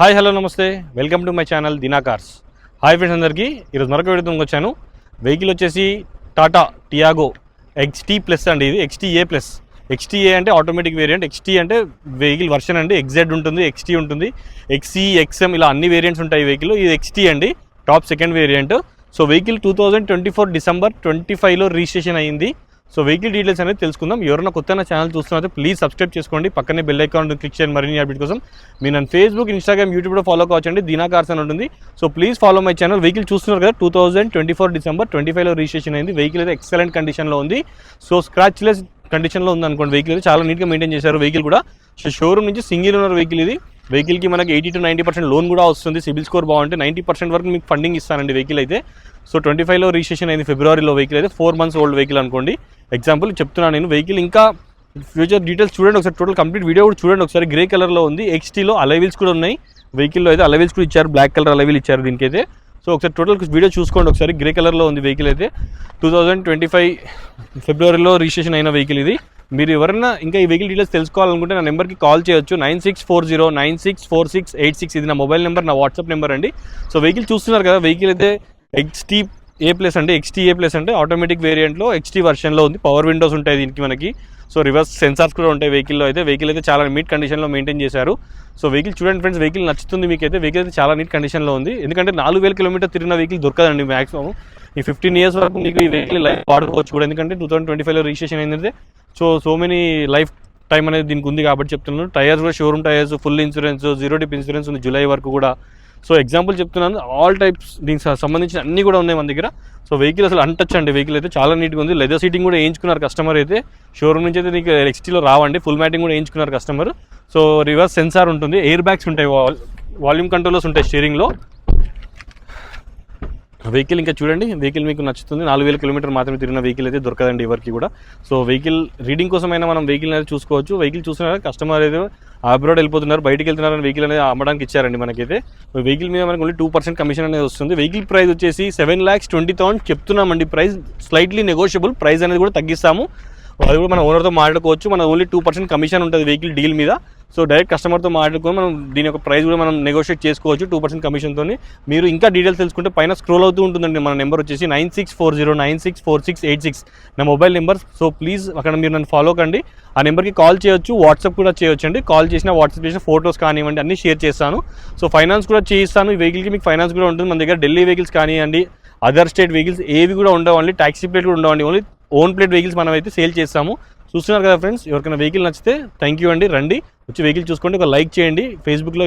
Hi hello నమస్తే. Welcome to my channel Dina cars. Hi friends అందరికీ. ఈరోజు మరొక వీడియోతో వచ్చాను. వెహికల్ వచ్చేసి టాటా టియాగో ఎక్స్టీ ప్లస్ అండి ఇది. ఎక్స్టీఏ ప్లస్ ఎక్స్టీఏ అంటే ఆటోమేటిక్ వేరియంట్ ఎక్స్టీ అంటే వెహికల్ వర్షన్ అండి. ఎక్జెడ్ ఉంటుంది ఎక్స్టీ ఉంటుంది. ఎక్సీ ఎక్స్ఎం ఇలా అన్ని వేరియంట్స్ ఉంటాయి వెహికల్ ఇది ఎక్స్టీ అండి. Top second variant so vehicle two thousand twenty four December twenty ఫైవ్లో రిజిస్ట్రేషన్ అయింది. సో వెహికల్ డీటెయిల్స్ అనేది తెలుసుకుందాం. ఎవరైనా కొత్త ఛానల్ చూస్తున్నట్టు ప్లీజ్ సబ్స్క్రైబ్ చేసుకోండి. పక్కనే బెల్ ఐకాన్ క్లిక్ చేయండి. మరిన్ని అప్డేట్ కోసం మీరు నన్ను ఫేస్బుక్ ఇన్స్టాగ్రామ్ యూట్యూబ్ కూడా ఫాలో కావచ్చండి. దీనా కార్స్ అని ఉంటుంది. So please follow my channel vehicle చూస్తున్నారు కదా two thousand twenty four December twenty ఫైవ్లో రిజిస్ట్రేషన్ అయింది. వెహికల్ అయితే ఎక్సలెంట్ కండిషన్లో ఉంది. సో స్క్రాచ్లెస్ కండిషన్లో ఉంది అనుకోండి వెహికల్ అయితే. చాలా నీట్గా మెయింటైన్ చేశారు వెహికల్ కూడా. సో షోరూమ్ నుంచి సింగిల్ ఓనర్ వెహికల్ ఇది. వెహికల్కి మనకి eighty to ninety percent loan కూడా వస్తుంది. సిబిల్ స్కోర్ బాగుంటే నైంటీ పర్సెంట్ వరకు మీకు ఫండింగ్ ఇస్తానండి వెహికల్ అయితే. సో ట్వంటీ ఫైవ్లో రిజిస్ట్రేషన్ అయింది ఫిబ్రవరిలో వెహికల్ అయితే. ఫోర్ మంత్స్ ఓల్డ్ వెహికల్ అనుకోండి. ఎగ్జాంపుల్ చెప్తున్నాను నేను. వెహికల్ ఇంకా ఫ్యూచర్ డీటెయిల్స్ చూడండి. ఒకసారి టోటల్ కంప్లీట్ వీడియో కూడా చూడండి. ఒకసారి గ్రే కలర్లో ఉంది. ఎక్స్టీలో అలైవిల్స్ కూడా ఉన్నాయి. వెహికల్లో అయితే అలైవిల్స్ కూడా ఇచ్చారు. బ్లాక్ కలర్ అలైవిల్ ఇచ్చారు దీనికైతే. సో ఒకసారి టోటల్ వీడియో చూసుకోండి. ఒకసారి గ్రే కలర్లో ఉంది వెహికల్ అయితే. టూ థౌజండ్ ట్వంటీ ఫైవ్ ఫిబ్రవరిలో రిజిస్ట్రేషన్ అయిన వెహికల్ ఇది. మీరు ఎవరైనా ఇంకా ఈ వెహికల్ డీటెయిల్స్ తెలుసుకోవాలనుకుంటే నా నెంబర్కి కాల్ చేయొచ్చు. Nine six four zero nine six four six eight six ఇది నా మొబైల్ నెంబర్ నా వాట్సాప్ నెంబర్ అండి. సో వెహికల్ చూస్తున్నారు కదా వెహికల్ అయితే ఎక్స్టీ ఏ ప్లస్ అంటే ఎక్స్టీ ఏ ప్లస్ అంటే ఆటోమేటిక్ వేరియంట్లో ఎక్స్టీ వర్షన్లో ఉంది. పవర్ విండోస్ ఉంటాయి దీనికి మనకి. సో రివర్స్ సెన్సార్స్ కూడా ఉంటాయి వెహికల్లో అయితే. వెహికల్ అయితే చాలా నీట్ కండిషన్లో మెయింటైన్ చేశారు. సో వెహికల్ చూడండి ఫ్రెండ్స్ వెహికల్ నచ్చుతుంది మీకు అయితే వెహికల్ అయితే చాలా నీట్ కండిషన్లో ఉంది. ఎందుకంటే నాలుగు వేల కిలోమీటర్ తిరిగిన వెహికల్ దొరకదండి మాక్సిమం ఈ ఫిఫ్టీన్ ఇయర్స్ వరకు మీకు ఈ వెహికల్ లైఫ్ వాడుకోవచ్చు కూడా. ఎందుకంటే టూ థౌసండ్ ట్వంటీ ఫైవ్లో రిజిస్ట్రేషన్ అయిందంటే so so many life time అనేది దీనికి ఉంది కాబట్టి చెప్తున్నాను. టైర్స్ కూడా showroom tyres full insurance zero dip insurance ఉంది జూలై వరకు కూడా. సో ఎగ్జాంపుల్ చెప్తున్నాను ఆల్ టైప్స్ దీనికి సంబంధించిన అన్ని కూడా ఉన్నాయి మన దగ్గర. సో వెహికల్ అసలు అంటచ్ అండి. వెహికల్ అయితే చాలా నీట్గా ఉంది. లెదర్ సీటింగ్ కూడా వేయించుకున్నారు కస్టమర్ అయితే. షోరూమ్ నుంచి అయితే నీకు ఎక్స్టీలో రావండి. ఫుల్ మ్యాటింగ్ కూడా వేయించుకున్నారు కస్టమర్ సో రివర్స్ సెన్సార్ ఉంటుంది. ఎయిర్ బ్యాగ్స్ ఉంటాయి వాల్యూమ్ కంట్రోలర్స్ ఉంటాయి స్టీరింగ్లో వెహికల్ ఇంకా చూడండి వెహికల్ మీకు నచ్చుతుంది. నాలుగు వేల కిలోమీటర్ మాత్రమే తిరిగిన వెహికల్ అయితే దొరకదండి ఎవరికి కూడా. సో వెహికల్ రీడింగ్ కోసమైనా మనం వెహికల్ అనేది చూసుకోవచ్చు. వెహికల్ చూస్తున్నారు కస్టమర్ అయితే అబ్రాడ్ వెళ్ళిపోతున్నారు బయటికి వెళ్తున్నారని వెహికల్ అనేది అమ్మడానికి ఇచ్చారండి మనకైతే. వెహికల్ మీద మనకు ఓన్లీ టూ పర్సెంట్ కమిషన్ అనేది వస్తుంది. వెహికల్ ప్రైస్ వచ్చేసి సెవెన్ ల్యాక్స్ ట్వంటీ థౌసండ్ చెప్తున్నామండి. ప్రైస్ స్లైట్లీ నెగోషియబుల్ ప్రైస్ అనేది కూడా తగ్గిస్తాము. అది కూడా మన ఓనర్తో మాట్లాడుకోవచ్చు. మన ఓన్లీ టూ పర్సెంట్ కమిషన్ ఉంటుంది వెహికల్ డీల్ మీద. సో డైరెక్ట్ కస్టమర్తో మాట్లాడుకొని మనం దీని యొక్క ప్రైస్ కూడా మనం నెగోషియేట్ చేసుకోవచ్చు టూ పర్సెంట్ కమిషన్తో మీరు ఇంకా డీటెయిల్స్ తెలుసుకుంటే పైన స్క్రోల్ అవుతూ ఉంటుందండి. మన నెంబర్ వచ్చేసి nine six four zero nine six four six eight six నా మొబైల్ నెంబర్ సో ప్లీజ్ అక్కడ మీరు నన్ను ఫాలో కండి. ఆ నెంబర్కి కాల్ చేయొచ్చు వాట్సాప్ కూడా చేయొచ్చు అండి కాల్ చేసిన వాట్సాప్ చేసిన ఫోటోస్ కానివ్వండి అన్ని షేర్ చేస్తాను. సో ఫైనాన్స్ కూడా చేయిస్తాను. ఈ వెహికల్కి మీకు ఫైనాన్స్ కూడా ఉంటుంది. మన దగ్గర ఢిల్లీ వెహికల్స్ కానివ్వండి అదర్ స్టేట్ వెహికల్స్ ఏవి కూడా ఉండవండి. ట్యాక్సీ ప్లేట్ కూడా ఉండవండి. ఓన్లీ ఓన్ ప్లేట్ వెహికల్స్ మనం అయితే సేల్ చేస్తాము. చూస్తున్నారు కదా ఫ్రెండ్స్ ఎవరికైనా వెహికల్ నచ్చితే థ్యాంక్ యూ అండి రండి. వచ్చి వెహికల్ చూసుకోండి ఒక లైక్ చేయండి. ఫేస్బుక్లో